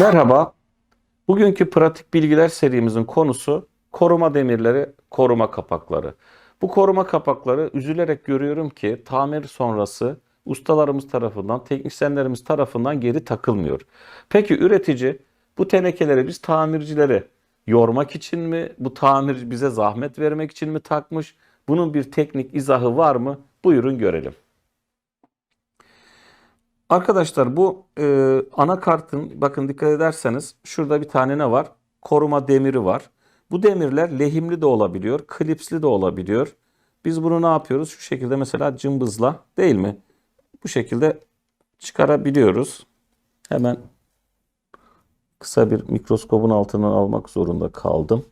Merhaba. Bugünkü pratik bilgiler serimizin konusu koruma demirleri, koruma kapakları. Bu koruma kapakları üzülerek görüyorum ki tamir sonrası ustalarımız tarafından, teknisyenlerimiz tarafından geri takılmıyor. Peki üretici bu tenekeleri biz tamircileri yormak için mi, bu tamir bize zahmet vermek için mi takmış? Bunun bir teknik izahı var mı? Buyurun görelim. Arkadaşlar bu e, anakartın bakın dikkat ederseniz şurada bir tane ne var? Koruma demiri var. Bu demirler lehimli de olabiliyor, klipsli de olabiliyor. Biz bunu ne yapıyoruz? Şu şekilde mesela cımbızla değil mi? Bu şekilde çıkarabiliyoruz. Hemen kısa bir mikroskobun altından almak zorunda kaldım.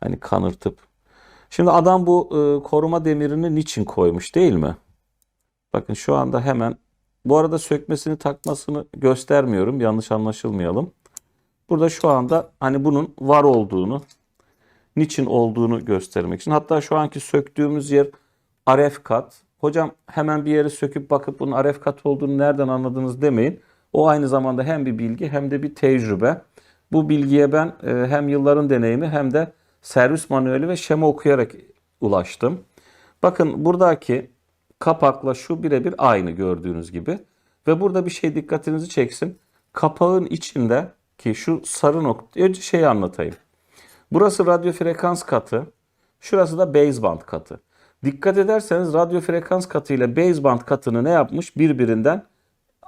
Hani kanırtıp. Şimdi adam bu e, koruma demirini niçin koymuş değil mi? Bakın şu anda hemen bu arada sökmesini takmasını göstermiyorum. Yanlış anlaşılmayalım. Burada şu anda hani bunun var olduğunu, niçin olduğunu göstermek için. Hatta şu anki söktüğümüz yer RF kat. Hocam hemen bir yeri söküp bakıp bunun RF kat olduğunu nereden anladınız demeyin. O aynı zamanda hem bir bilgi hem de bir tecrübe. Bu bilgiye ben e, hem yılların deneyimi hem de servis manueli ve şema okuyarak ulaştım. Bakın buradaki kapakla şu birebir aynı gördüğünüz gibi. Ve burada bir şey dikkatinizi çeksin. Kapağın içinde ki şu sarı nokta önce şeyi anlatayım. Burası radyo frekans katı. Şurası da baseband katı. Dikkat ederseniz radyo frekans katı ile baseband katını ne yapmış? Birbirinden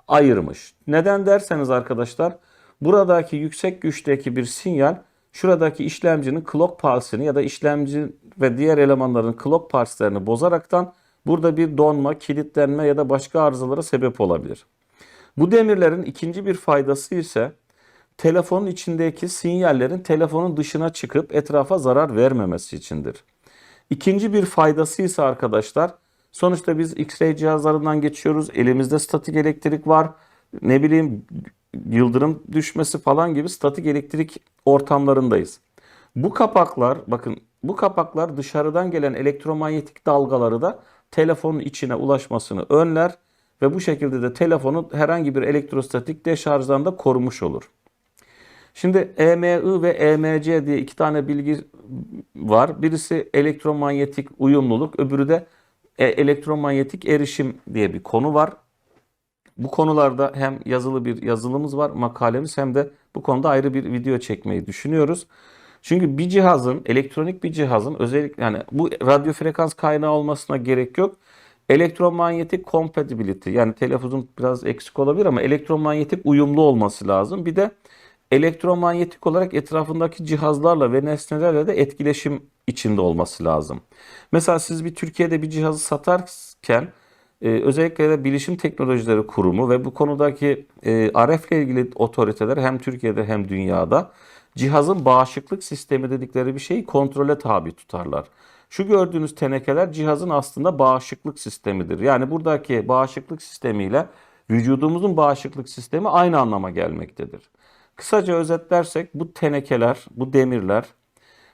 ayırmış. Neden derseniz arkadaşlar buradaki yüksek güçteki bir sinyal şuradaki işlemcinin clock pulse'ini ya da işlemci ve diğer elemanların clock pulse'lerini bozaraktan burada bir donma, kilitlenme ya da başka arızalara sebep olabilir. Bu demirlerin ikinci bir faydası ise telefonun içindeki sinyallerin telefonun dışına çıkıp etrafa zarar vermemesi içindir. İkinci bir faydası ise arkadaşlar sonuçta biz X-ray cihazlarından geçiyoruz. Elimizde statik elektrik var. Ne bileyim yıldırım düşmesi falan gibi statik elektrik ortamlarındayız. Bu kapaklar bakın bu kapaklar dışarıdan gelen elektromanyetik dalgaları da telefonun içine ulaşmasını önler ve bu şekilde de telefonu herhangi bir elektrostatik deşarjdan da korumuş olur. Şimdi EMI ve EMC diye iki tane bilgi var. Birisi elektromanyetik uyumluluk, öbürü de e, elektromanyetik erişim diye bir konu var. Bu konularda hem yazılı bir yazılımız var, makalemiz hem de bu konuda ayrı bir video çekmeyi düşünüyoruz. Çünkü bir cihazın, elektronik bir cihazın özellikle yani bu radyo frekans kaynağı olmasına gerek yok. Elektromanyetik compatibility yani telaffuzum biraz eksik olabilir ama elektromanyetik uyumlu olması lazım. Bir de elektromanyetik olarak etrafındaki cihazlarla ve nesnelerle de etkileşim içinde olması lazım. Mesela siz bir Türkiye'de bir cihazı satarken e, özellikle de Bilişim Teknolojileri Kurumu ve bu konudaki e, RF ile ilgili otoriteler hem Türkiye'de hem dünyada cihazın bağışıklık sistemi dedikleri bir şeyi kontrole tabi tutarlar. Şu gördüğünüz tenekeler cihazın aslında bağışıklık sistemidir. Yani buradaki bağışıklık sistemiyle vücudumuzun bağışıklık sistemi aynı anlama gelmektedir. Kısaca özetlersek bu tenekeler, bu demirler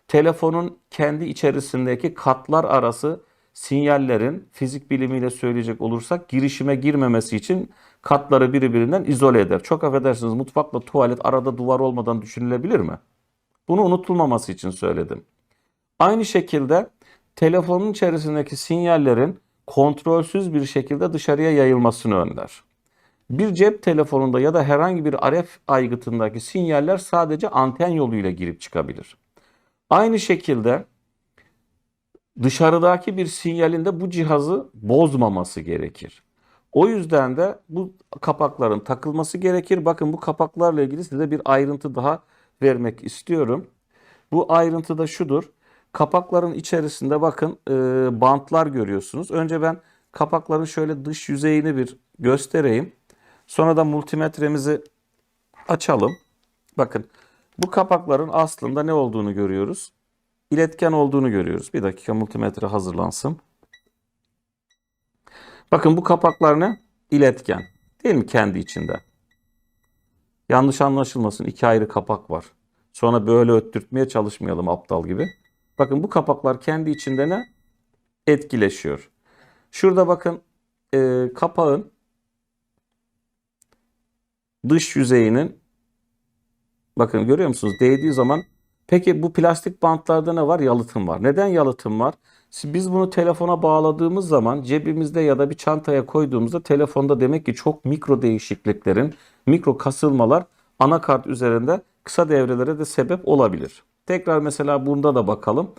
telefonun kendi içerisindeki katlar arası sinyallerin fizik bilimiyle söyleyecek olursak girişime girmemesi için katları birbirinden izole eder. Çok affedersiniz mutfakla tuvalet arada duvar olmadan düşünülebilir mi? Bunu unutulmaması için söyledim. Aynı şekilde telefonun içerisindeki sinyallerin kontrolsüz bir şekilde dışarıya yayılmasını önler. Bir cep telefonunda ya da herhangi bir RF aygıtındaki sinyaller sadece anten yoluyla girip çıkabilir. Aynı şekilde dışarıdaki bir sinyalin de bu cihazı bozmaması gerekir. O yüzden de bu kapakların takılması gerekir. Bakın bu kapaklarla ilgili size bir ayrıntı daha vermek istiyorum. Bu ayrıntı da şudur. Kapakların içerisinde bakın e, bantlar görüyorsunuz. Önce ben kapakların şöyle dış yüzeyini bir göstereyim. Sonra da multimetremizi açalım. Bakın bu kapakların aslında ne olduğunu görüyoruz. İletken olduğunu görüyoruz. Bir dakika multimetre hazırlansın. Bakın bu kapaklar ne? İletken. Değil mi kendi içinde? Yanlış anlaşılmasın. iki ayrı kapak var. Sonra böyle öttürtmeye çalışmayalım aptal gibi. Bakın bu kapaklar kendi içinde ne? Etkileşiyor. Şurada bakın e, kapağın dış yüzeyinin Bakın görüyor musunuz? Değdiği zaman peki bu plastik bantlarda ne var? Yalıtım var. Neden yalıtım var? Biz bunu telefona bağladığımız zaman cebimizde ya da bir çantaya koyduğumuzda telefonda demek ki çok mikro değişikliklerin, mikro kasılmalar anakart üzerinde kısa devrelere de sebep olabilir. Tekrar mesela bunda da bakalım.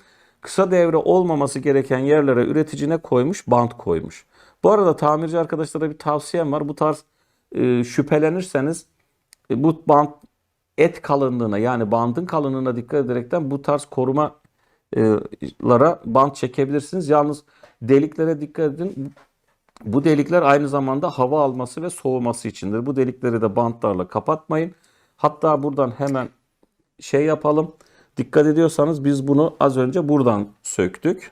Kısa devre olmaması gereken yerlere üretici ne koymuş? Bant koymuş. Bu arada tamirci arkadaşlara bir tavsiyem var. Bu tarz e, şüphelenirseniz e, bu bant et kalınlığına yani bandın kalınlığına dikkat ederekten bu tarz korumalara bant çekebilirsiniz. Yalnız deliklere dikkat edin. Bu delikler aynı zamanda hava alması ve soğuması içindir. Bu delikleri de bantlarla kapatmayın. Hatta buradan hemen şey yapalım. Dikkat ediyorsanız biz bunu az önce buradan söktük.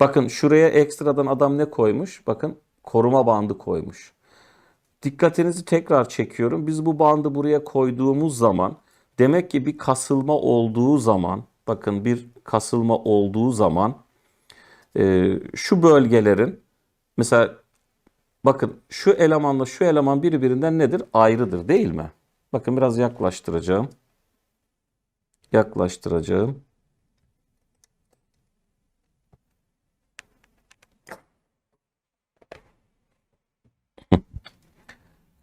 Bakın şuraya ekstradan adam ne koymuş? Bakın koruma bandı koymuş. Dikkatinizi tekrar çekiyorum. Biz bu bandı buraya koyduğumuz zaman demek ki bir kasılma olduğu zaman bakın bir kasılma olduğu zaman e, şu bölgelerin mesela bakın şu elemanla şu eleman birbirinden nedir? Ayrıdır değil mi? Bakın biraz yaklaştıracağım. Yaklaştıracağım.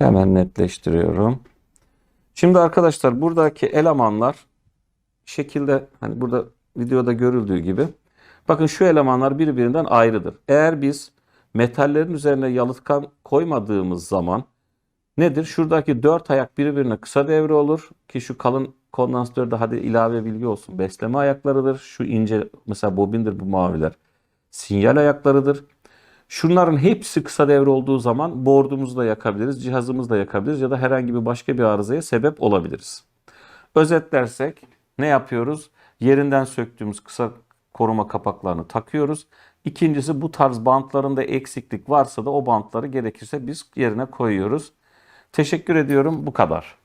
Hemen netleştiriyorum. Şimdi arkadaşlar buradaki elemanlar şekilde hani burada videoda görüldüğü gibi bakın şu elemanlar birbirinden ayrıdır. Eğer biz metallerin üzerine yalıtkan koymadığımız zaman nedir? Şuradaki dört ayak birbirine kısa devre olur ki şu kalın kondansatörde hadi ilave bilgi olsun. Besleme ayaklarıdır. Şu ince mesela bobindir bu maviler. Sinyal ayaklarıdır. Şunların hepsi kısa devre olduğu zaman board'umuzu da yakabiliriz, cihazımızı da yakabiliriz ya da herhangi bir başka bir arızaya sebep olabiliriz. Özetlersek ne yapıyoruz? Yerinden söktüğümüz kısa koruma kapaklarını takıyoruz. İkincisi bu tarz bantlarında eksiklik varsa da o bantları gerekirse biz yerine koyuyoruz. Teşekkür ediyorum. Bu kadar.